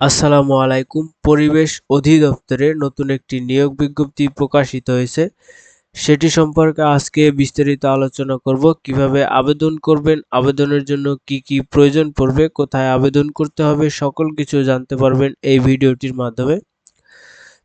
আসসালামু আলাইকুম। পরিবেশ অধিদপ্তরে নতুন একটি নিয়োগ বিজ্ঞপ্তি প্রকাশিত হয়েছে। সেটি সম্পর্কে আজকে বিস্তারিত আলোচনা করব। কীভাবে আবেদন করবেন, আবেদনের জন্য কি কি প্রয়োজন পড়বে, কোথায় আবেদন করতে হবে, সকল কিছু জানতে পারবেন এই ভিডিওটির মাধ্যমে।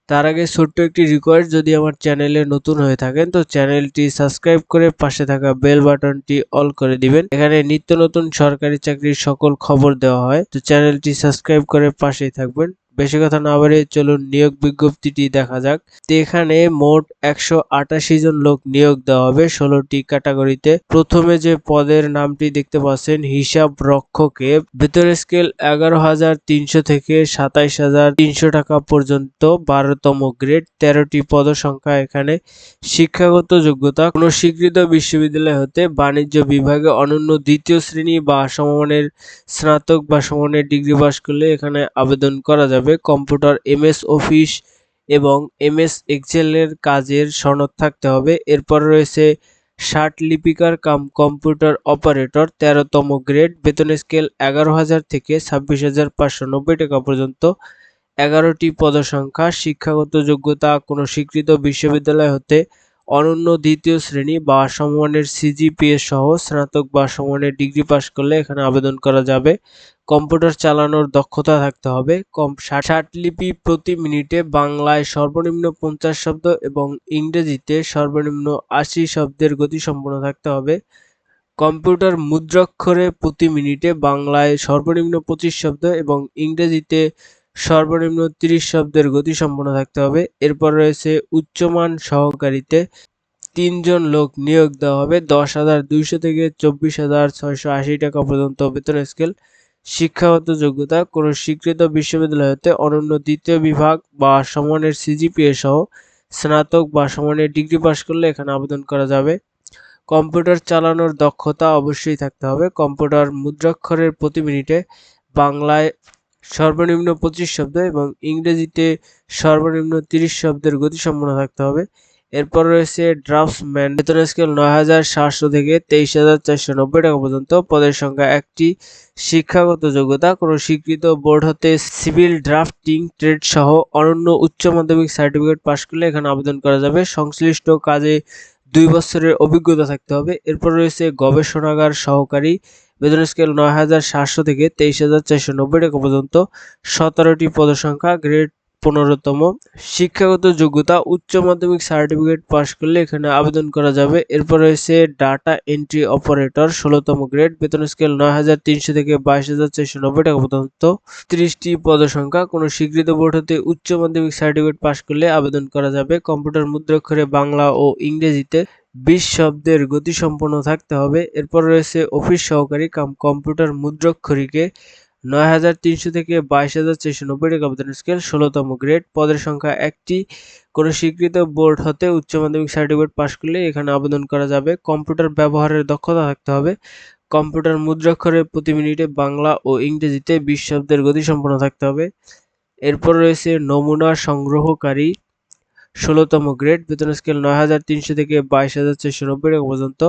তার আগে ছোট্ট একটি রিকোয়েস্ট যদি আমার চ্যানেলে নতুন হয়ে থাকেন, তো চ্যানেলটি সাবস্ক্রাইব করে পাশে থাকা বেল বাটনটি অল করে দিবেন। এখানে নিত্য নতুন সরকারি চাকরির সকল খবর দেওয়া হয়, তো চ্যানেলটি সাবস্ক্রাইব করে পাশেই থাকবেন। বেশি কথা না বাড়িয়ে চলুন নিয়োগ বিজ্ঞপ্তিটি দেখা যাক। এখানে মোট একশো আটাশি জন লোক নিয়োগ দেওয়া হবে ষোলোটি ক্যাটাগরিতে। প্রথমে যে পদের নামটি দেখতে পাচ্ছেন, হিসাব রক্ষকে। বেতন স্কেল এগারো হাজার তিনশো থেকে সাতাইশ হাজার তিনশো টাকা পর্যন্ত, বারোতম গ্রেড, তেরোটি পদ সংখ্যা এখানে। শিক্ষাগত যোগ্যতা কোনো স্বীকৃত বিশ্ববিদ্যালয় হতে বাণিজ্য বিভাগে অনন্য দ্বিতীয় শ্রেণি বা সমমানের স্নাতক বা সমমানের ডিগ্রি পাস করলে এখানে আবেদন করা যাবে। কম্পিউটার, এমএস অফিস এবং এমএস এক্সেলের কাজের সনদ থাকতে হবে। এরপর রয়েছে ষাট লিপিকার কাম কম্পিউটার অপারেটর, তেরোতম গ্রেড, বেতন স্কেল এগারো হাজার থেকে ছাব্বিশ হাজার পাঁচশো নব্বই টাকা পর্যন্ত। এগারোটি পদসংখ্যা, শিক্ষাগত যোগ্যতা কোনো স্বীকৃত বিশ্ববিদ্যালয় হতে অনন্য দ্বিতীয় শ্রেণি বা সমমানের সিজিপিএ সহ স্নাতক বা সমমানের ডিগ্রি পাস করলে এখানে আবেদন করা যাবে। কম্পিউটার চালানোর দক্ষতা থাকতে হবে। কম ষাট লিপি প্রতি মিনিটে বাংলায় সর্বনিম্ন পঞ্চাশ শব্দ এবং ইংরেজিতে সর্বনিম্ন আশি শব্দের গতি সম্পন্ন থাকতে হবে। কম্পিউটার মুদ্রাক্ষরে প্রতি মিনিটে বাংলায় সর্বনিম্ন পঁচিশ শব্দ এবং ইংরেজিতে সর্বনিম্ন তিরিশ শব্দের গতি সম্পন্ন থাকতে হবে। এরপর রয়েছে উচ্চমান সহকারীতে তিনজন লোক নিয়োগ দেওয়া হবে। দশ হাজার দুইশো থেকে চব্বিশ হাজার ছয়শো আশি টাকা পর্যন্ত বেতন স্কেল, শিক্ষাগত যোগ্যতা, কোনো স্বীকৃত বিশ্ববিদ্যালয় হতে অনন্য দ্বিতীয় বিভাগ বা সমানের সিজিপিএ সহ স্নাতক বা সমানের ডিগ্রি পাস করলে এখানে আবেদন করা যাবে। কম্পিউটার চালানোর দক্ষতা অবশ্যই থাকতে হবে। কম্পিউটার মুদ্রাক্ষরের প্রতি মিনিটে বাংলায় সর্বনিম্ন পঁচিশ শব্দ এবং ইংরেজিতে সর্বনিম্ন তিরিশ শব্দের গতিসম্পন্ন থাকতে হবে। এরপর রয়েছে ড্রাফটসম্যান। বেতন স্কেল নয় হাজার সাতশো থেকে তেইশ হাজার চারশো নব্বই টাকা পর্যন্ত। পদের সংখ্যা একটি। শিক্ষাগত যোগ্যতা। কোনো স্বীকৃত বোর্ড হতে সিভিল ড্রাফটিং ট্রেড সহ অনন্য উচ্চ মাধ্যমিক সার্টিফিকেট পাশ করলে এখানে আবেদন করা যাবে। সংশ্লিষ্ট কাজে দুই বছরের অভিজ্ঞতা থাকতে হবে। এরপর রয়েছে গবেষণাগার সহকারী। বেতন স্কেল নয় হাজার সাতশো থেকে তেইশ হাজার চারশো নব্বই টাকা পর্যন্ত সতেরোটি পদসংখ্যা গ্রেড পনেরোতম। শিক্ষাগত যোগ্যতা, উচ্চ মাধ্যমিক সার্টিফিকেট পাশ করলে এখানে আবেদন করা যাবে। এরপর রয়েছে ডাটা এন্ট্রি অপারেটর ষোলোতম গ্রেড বেতন স্কেল নয় হাজার তিনশো থেকে বাইশ হাজার চারশো নব্বই টাকা পর্যন্ত। ত্রিশটি পদসংখ্যা, কোনো স্বীকৃত বোর্ড হতে উচ্চ মাধ্যমিক সার্টিফিকেট পাশ করলে আবেদন করা যাবে। কম্পিউটার মুদ্রাক্ষরে বাংলা ও ইংরেজিতে। বিশ শব্দের গতিসম্পন্ন থাকতে হবে। এরপর রয়েছে অফিস সহকারী কাম, কম্পিউটার মুদ্রাক্ষরীকে নয় হাজার তিনশো থেকে বাইশ হাজার চারশো নব্বই টাকা বেতন স্কেল ষোলোতম গ্রেড পদের সংখ্যা একটি। কোনো স্বীকৃত বোর্ড হতে উচ্চ মাধ্যমিক সার্টিফিকেট পাশ করলে এখানে আবেদন করা যাবে। কম্পিউটার ব্যবহারের দক্ষতা থাকতে হবে। কম্পিউটার মুদ্রাক্ষরে প্রতি মিনিটে বাংলা ও ইংরেজিতে বিশ শব্দের গতি সম্পন্ন থাকতে হবে। এরপর রয়েছে নমুনা সংগ্রহকারী। ষোলোতম গ্রেড, বেতন স্কেল নয় হাজার তিনশো থেকে বাইশ হাজার চারশো নব্বই টাকা পর্যন্ত।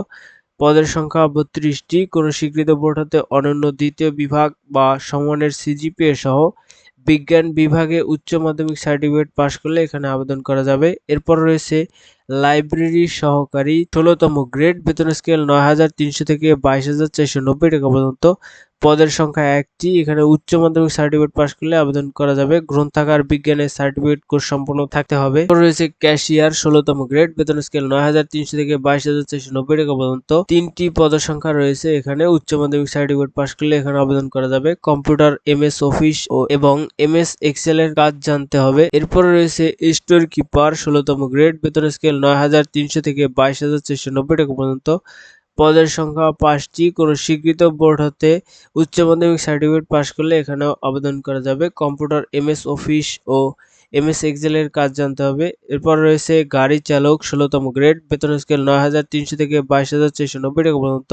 পদের সংখ্যা বত্রিশটি। কোনো স্বীকৃত বোর্ড হতে অনন্য দ্বিতীয় বিভাগ বা সমানের সিজিপিএ সহ বিজ্ঞান বিভাগে উচ্চ মাধ্যমিক সার্টিফিকেট পাশ করলে এখানে আবেদন করা যাবে। এরপর রয়েছে লাইব্রেরি সহকারী ষোলোতম গ্রেড, বেতন স্কেল নয় হাজার তিনশো থেকে বাইশ হাজার চারশো নব্বই টাকা পর্যন্ত। পদের সংখ্যা একটি। এখানে উচ্চ মাধ্যমিক সার্টিফিকেট পাশ করলে আবেদন করা যাবে। গ্রন্থাগার, বিজ্ঞানের সার্টিফিকেট কোর্স সম্পন্ন থাকতে হবে। রয়েছে ক্যাশিয়ার ষোলোতম গ্রেড বেতন স্কেল নয় হাজার তিনশো থেকে বাইশ হাজার চারশো নব্বই টাকা পর্যন্ত। তিনটি পদের সংখ্যা রয়েছে এখানে। উচ্চ মাধ্যমিক সার্টিফিকেট পাশ করলে এখানে আবেদন করা যাবে। কম্পিউটার এম এস অফিস ও এবং এম এস এক্সেল এর কাজ জানতে হবে। এরপর রয়েছে স্টোর কিপার ষোলোতম গ্রেড বেতন স্কেল নয় হাজার তিনশো থেকে বাইশ হাজার চারশো নব্বই টাকা পর্যন্ত। পদের সংখ্যা পাঁচটি। কোনো স্বীকৃত বোর্ড হতে উচ্চ মাধ্যমিক সার্টিফিকেট পাশ করলে এখানেও আবেদন করা যাবে। কম্পিউটার, এমএস, অফিস ও এমএস এক্সেলের কাজ জানতে হবে। এরপর রয়েছে গাড়ি চালক, ষোলোতম গ্রেড বেতন স্কেল নয় হাজার তিনশো থেকে বাইশ হাজার চারশো নব্বই টাকা পর্যন্ত।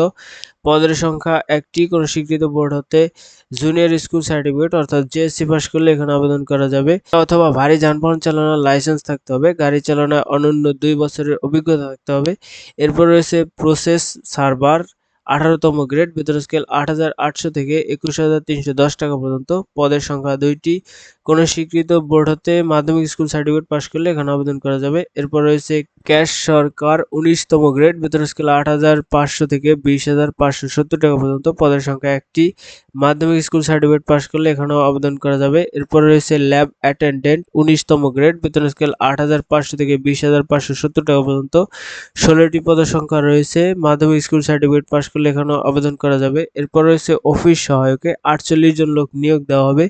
পদের সংখ্যা একটি, কোনো স্বীকৃত বোর্ড হতে জুনিয়র স্কুল সার্টিফিকেট অর্থাৎ জেএসসি পাস করলে এখানে আবেদন করা যাবে। অথবা ভারী যানবাহন চালানোর লাইসেন্স থাকতে হবে। গাড়ি চালানোয় অনন্য দুই বছরের অভিজ্ঞতা থাকতে হবে। এরপর রয়েছে প্রসেস সার্ভার আঠারোতম গ্রেড বেতন স্কেল আট হাজার আটশো থেকে একুশ হাজার তিনশো দশ টাকা পর্যন্ত। পদের সংখ্যা দুইটি। কোনো স্বীকৃত বোর্ড হতে মাধ্যমিক স্কুল সার্টিফিকেট পাশ করলে এখানে আবেদন করা যাবে। এরপর রয়েছে ক্যাশ সরকার উনিশতম গ্রেড, বেতন স্কেল আট হাজার পাঁচশো থেকে বিশ হাজার পাঁচশো সত্তর টাকা পর্যন্ত। পদের সংখ্যা একটি। মাধ্যমিক স্কুল সার্টিফিকেট পাশ করলে এখানেও আবেদন করা যাবে। এরপর রয়েছে ল্যাব অ্যাটেন্ডেন্ট, উনিশতম গ্রেড, বেতন স্কেল আট হাজার পাঁচশো থেকে বিশ হাজার পাঁচশো সত্তর টাকা পর্যন্ত। ষোলোটি পদের সংখ্যা রয়েছে। মাধ্যমিক স্কুল সার্টিফিকেট পাশ করলে এখানেও আবেদন করা যাবে। এরপর রয়েছে অফিস সহায়কে, আটচল্লিশ জন লোক নিয়োগ দেওয়া হবে।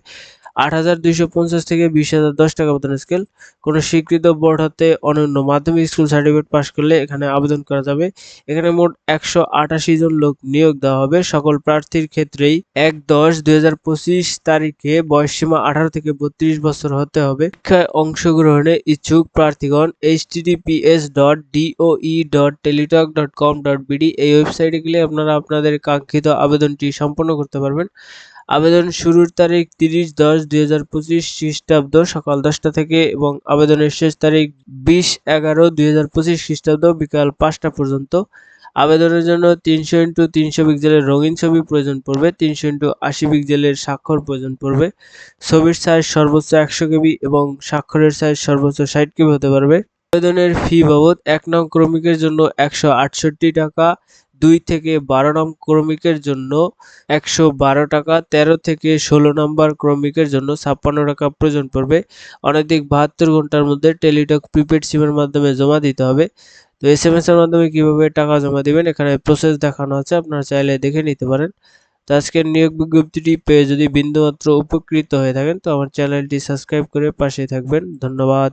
আট হাজার দুইশো পঞ্চাশ থেকে বিশ হাজার দশ টাকা বেতন স্কেল কোনো স্বীকৃত বোর্ড হতে অনন্য মাধ্যমিক স্কুল সার্টিফিকেট পাশ করলে এখানে আবেদন করা যাবে। এখানে মোট একশো আটাশি জন লোক নিয়োগ দেওয়া হবে। সকল প্রার্থীর ক্ষেত্রেই এক দশ দুই হাজার পঁচিশ তারিখে বয়সসীমা আঠারো থেকে বত্রিশ বছর হতে হবে। পরীক্ষায় অংশগ্রহণে ইচ্ছুক প্রার্থীগণ H TDPS dot DOE dot Teletalk dot com dot BD এই ওয়েবসাইটে গেলে আপনারা আপনাদের কাঙ্ক্ষিত আবেদনটি সম্পন্ন করতে পারবেন। আবেদন শুরুর তারিখ তিরিশ দশ দুই হাজার পঁচিশ খ্রিস্টাব্দ সকাল দশটা থেকে এবং আবেদনের শেষ তারিখ বিশ এগারো দুই হাজার পঁচিশ খ্রিস্টাব্দ বিকাল পাঁচটা পর্যন্ত। আবেদনের জন্য তিনশো ইন্টু তিনশো পিক্সেলের রঙিন ছবি প্রয়োজন পড়বে, তিনশো ইন্টু আশি পিক্সেলের স্বাক্ষর প্রয়োজন পড়বে। ছবির সাইজ সর্বোচ্চ একশো কেবি এবং স্বাক্ষরের সাইজ সর্বোচ্চ ষাট কেবি হতে পারবে। আবেদনের ফি বাবদ এক নং ক্রমিকের জন্য একশো আটষট্টি টাকা দুই থেকে বারো নং ক্রমিকের জন্য একশো বারো টাকা, তেরো থেকে ষোলো নম্বর ক্রমিকের জন্য ছাপ্পান্ন টাকা প্রয়োজন পড়বে। অনধিক বাহাত্তর ঘণ্টার মধ্যে টেলিটক প্রিপেড সিমের মাধ্যমে জমা দিতে হবে। তো এস এম এস এর মাধ্যমে কীভাবে টাকা জমা দিবেন, এখানে প্রসেস দেখানো আছে, আপনারা চাইলে দেখে নিতে পারেন। তো আজকের নিয়োগ বিজ্ঞপ্তিটি পেয়ে যদি বিন্দুমাত্র উপকৃত হয়ে থাকেন, তো আমার চ্যানেলটি সাবস্ক্রাইব করে পাশে থাকবেন। ধন্যবাদ।